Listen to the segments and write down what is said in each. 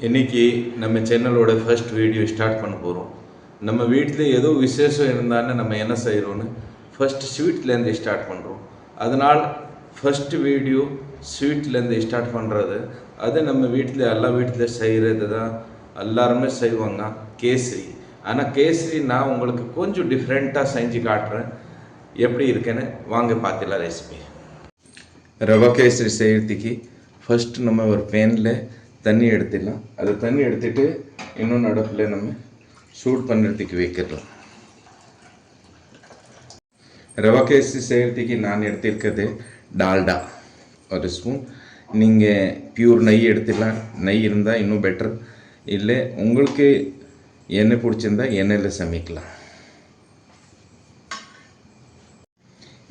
இன்னைக்கு நம்ம சேனலோட ஃபர்ஸ்ட் வீடியோ ஸ்டார்ட் பண்ண போகிறோம் நம்ம வீட்டில் ஏதோ விசேஷம் இருந்தாலும் நம்ம என்ன செய்கிறோன்னு ஃபஸ்ட்டு ஸ்வீட்லேருந்து ஸ்டார்ட் பண்ணுறோம் அதனால் ஃபஸ்ட்டு வீடியோ ஸ்வீட்லேருந்து ஸ்டார்ட் பண்ணுறது அது நம்ம வீட்டில் எல்லா வீட்டில் செய்கிறது தான் எல்லாருமே செய்வாங்க. கேசரி. ஆனால் கேசரி நான் உங்களுக்கு கொஞ்சம் டிஃப்ரெண்ட்டாக செஞ்சு காட்டுறேன். எப்படி இருக்குன்னு வாங்க பார்த்துலாம் ரெசிபி ரவா கேசரி செய்கிறதுக்கு ஃபஸ்ட்டு நம்ம ஒரு பேனில் தண்ணி எடுத்துடலாம். அது தண்ணி எடுத்துட்டு இன்னொன்று அடுப்பில் நம்ம சூடு பண்ணுறதுக்கு வைக்கிறோம் ரவா கேசி செய்கிறதுக்கு நான் எடுத்திருக்கிறது டால்டா. ஒரு ஸ்பூன். நீங்கள் பியூர் நெய் எடுத்துடலாம். நெய் இருந்தால் இன்னும் பெட்டர் இல்லை உங்களுக்கு எண்ணெய் பிடிச்சிருந்தா எண்ணெயில் சமைக்கலாம்.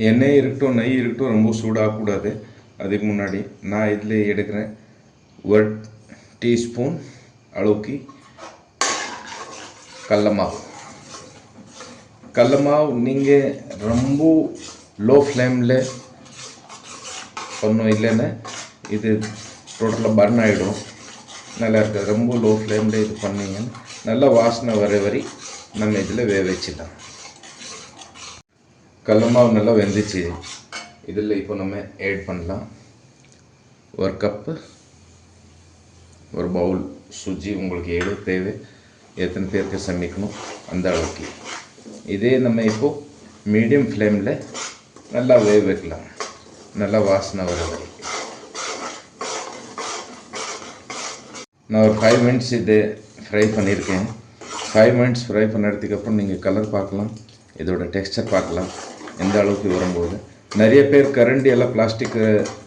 எண்ணெய் இருக்கட்டும் நெய் இருக்கட்டும் ரொம்ப சூடாகக்கூடாது. அதுக்கு முன்னாடி நான் இதில் எடுக்கிறேன். ஒரு டீஸ்பூன் அழுக்கி கடல மாவு. கடல மாவு நீங்கள் ரொம்ப லோ ஃப்ளேமில் பண்ணோம் இல்லைன்னா இது டோட்டலாக பர்ன் ஆகிடும் நல்லா இருக்காது ரொம்ப லோ ஃப்ளேமில் இது பண்ணிங்கன்னா நல்லா வாசனை வர வரை நம்ம இதில் வேக வச்சிடலாம் கடல மாவு நல்லா வெந்துச்சு. இதில் இப்போ நம்ம ஆட் பண்ணலாம். ஒரு கப்பு ஒரு பவுல் சுஜி உங்களுக்கு எவ்வளோ தேவை எத்தனை பேருக்கு சமைக்கணும்? அந்த அளவுக்கு. இதே நம்ம இப்போது மீடியம் ஃப்ளேமில் நல்லா வேக வைக்கலாம். நல்லா வாசனை வர வரைக்கும். நான் ஒரு ஃபைவ் மினிட்ஸ் இது ஃப்ரை பண்ணியிருக்கேன். ஃபைவ் மினிட்ஸ் ஃப்ரை பண்ணுறதுக்கு அப்புறம் நீங்கள் கலர் பார்க்கலாம். இதோட டெக்ஸ்டர் பார்க்கலாம். எந்த அளவுக்கு வரும்போது. நிறைய பேர் கரண்டி எல்லாம் பிளாஸ்டிக்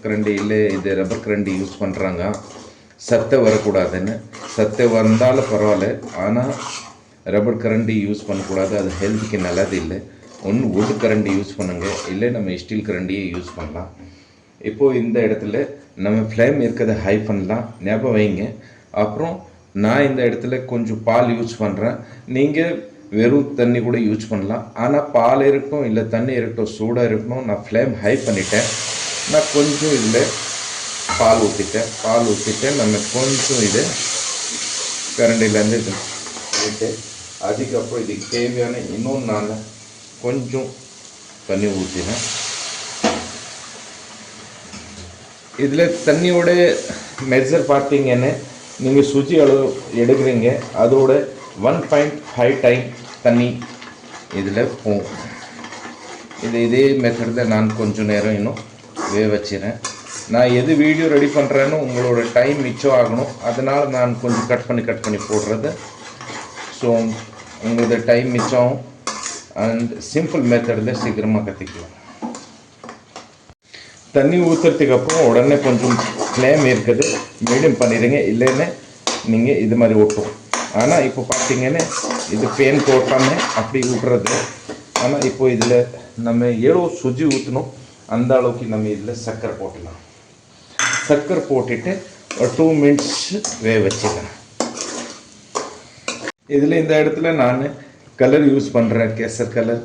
கரண்டி இல்லை இது ரப்பர் கரண்டி யூஸ் பண்ணுறாங்க சத்தை வரக்கூடாதுன்னு. சத்தை வந்தாலும் பரவாயில்ல. ஆனால் ரப்பர் கரண்டி யூஸ் பண்ணக்கூடாது. அது ஹெல்த்துக்கு நல்லது இல்லை. ஒன்று wood கரண்டி யூஸ் பண்ணுங்கள் இல்லை நம்ம ஸ்டீல் கரண்டியை யூஸ் பண்ணலாம். இப்போது இந்த இடத்துல நம்ம ஃப்ளேம் இருக்கிறத ஹை பண்ணலாம். ஞாபகம் வைங்க. அப்புறம் நான் இந்த இடத்துல கொஞ்சம் பால் யூஸ் பண்ணுறேன் நீங்கள் வெறும் தண்ணி கூட யூஸ் பண்ணலாம். ஆனால் பால் இருக்கட்டும் இல்லை தண்ணி இருக்கட்டும் சூடாக இருக்கணும் நான் ஃப்ளேம் ஹை பண்ணிட்டேன். நான் கொஞ்சம் இதில் பால் ஊற்றிட்டேன் பால் ஊற்றிட்டு நம்ம கொஞ்சம் இது கரண்டிலேருந்து இது விட்டு அதுக்கப்புறம் இதுக்கு தேவையான இன்னும் நான் கொஞ்சம் தண்ணி ஊற்றினேன் இதில் தண்ணியோட மெஜர் பார்த்தீங்கன்னு நீங்கள் சுஜி அளவு எடுக்கிறீங்க. அதோட ஒன் பாயிண்ட் ஃபைவ் டைம் தண்ணி இதில் போகும். இது இதே மெத்தடில் நான் கொஞ்சம் நேரம் இன்னும் வேக வச்சிடறேன். நான் எது வீடியோ ரெடி பண்ணுறேன்னு உங்களோட டைம் மிச்சம் ஆகணும். அதனால் நான் கொஞ்சம் கட் பண்ணி கட் பண்ணி போடுறது. ஸோ உங்களோட டைம் மிச்சம் அண்ட் சிம்பிள் மெத்தடில் சீக்கிரமாக கற்றுக்கலாம் தண்ணி ஊற்றுறதுக்கு அப்புறம் உடனே கொஞ்சம் ஃப்ளேம் இருக்குது. மீடியம் பண்ணிடுங்க. இல்லைன்னு நீங்கள் இது மாதிரி ஊட்டும் ஆனால் இப்போ பார்த்தீங்கன்னா இது பேன் போட்டாமல் அப்படி விட்றது. ஆனால் இப்போ இதில் நம்ம எவ்வளோ சுஜி ஊற்றணும் அந்த அளவுக்கு நம்ம இதில் சர்க்கரை போட்டலாம் சர்க்கரை போட்டுட்டு ஒரு டூ மினிட்ஸ் வேக வச்சுக்கிறேன் இதில் இந்த இடத்துல நான் கலர் யூஸ் பண்ணுறேன் கேசர் கலர்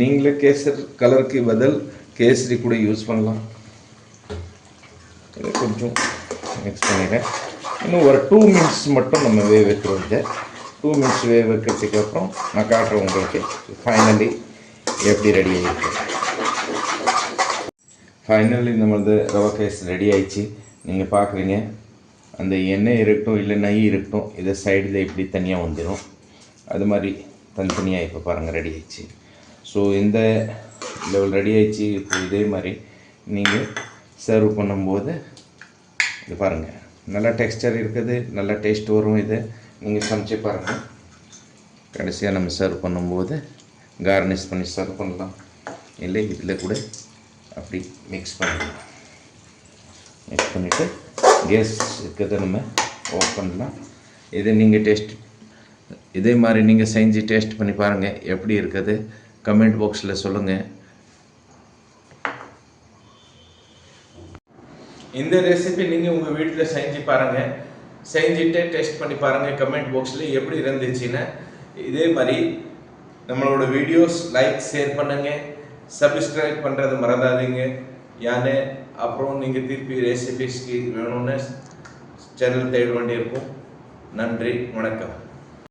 நீங்களே கேசர் கலருக்கு பதில் கேசரி கூட யூஸ் பண்ணலாம். இதை கொஞ்சம் மிக்ஸ் பண்ணிடுறேன். இன்னும் ஒரு டூ மினிட்ஸ் மட்டும் நம்ம வேக வைக்கிறோம் இதை. டூ மினிட்ஸ் வேக வைக்கிறதுக்கு அப்புறம் நான் காட்டுறேன் உங்களுக்கு. ஃபைனலி எப்படி ரெடி ஆகிருக்கு ஃபைனலி நம்மளது ரவா கேஸ் ரெடி ஆயிடுச்சு. நீங்கள் பார்க்குறீங்க அந்த எண்ணெய் இருக்கட்டும் இல்லை நெய் இருக்கட்டும் இதை சைடில் இப்படி தனியாக வந்துடும் அது மாதிரி தனித்தனியாக இப்போ பாருங்கள் ரெடி ஆயிடுச்சு. ஸோ இந்த லெவல் ரெடி ஆயிடுச்சு. இப்போ இதே மாதிரி நீங்கள் சர்வ் பண்ணும்போது இது பாருங்கள் நல்லா டெக்ஸ்டர் இருக்குது நல்லா டேஸ்ட் வரும் இது. நீங்கள் சமைச்சு பாருங்கள் கடைசியாக நம்ம சர்வ் பண்ணும்போது கார்னிஷ் பண்ணி சர்வ் பண்ணலாம். இல்லை இதில் கூட அப்படி மிக்ஸ் பண்ணிடலாம் மிக்ஸ் பண்ணிவிட்டு கேஸ் இருக்கிறத நம்ம ஆஃப் பண்ணலாம். இதை நீங்கள் டேஸ்ட் இதே மாதிரி நீங்கள் செஞ்சு டேஸ்ட் பண்ணி பாருங்கள் எப்படி இருக்குது. கமெண்ட் பாக்ஸில் சொல்லுங்கள் இந்த ரெசிபி நீங்கள் உங்கள் வீட்டில் செஞ்சு பாருங்கள் செஞ்சுட்டு டெஸ்ட் பண்ணி பாருங்கள் கமெண்ட் பாக்ஸில் எப்படி இருந்துச்சுன்னு. இதே மாதிரி நம்மளோட வீடியோஸ் லைக் ஷேர் பண்ணுங்கள் சப்ஸ்கிரைப் பண்ணுறது மறந்தாதீங்க. யானே அப்புறம் நீங்கள் திருப்பி ரெசிபிஸ்க்கு வேணும்னு சேனல் தேட வேண்டியிருக்கும். நன்றி வணக்கம்.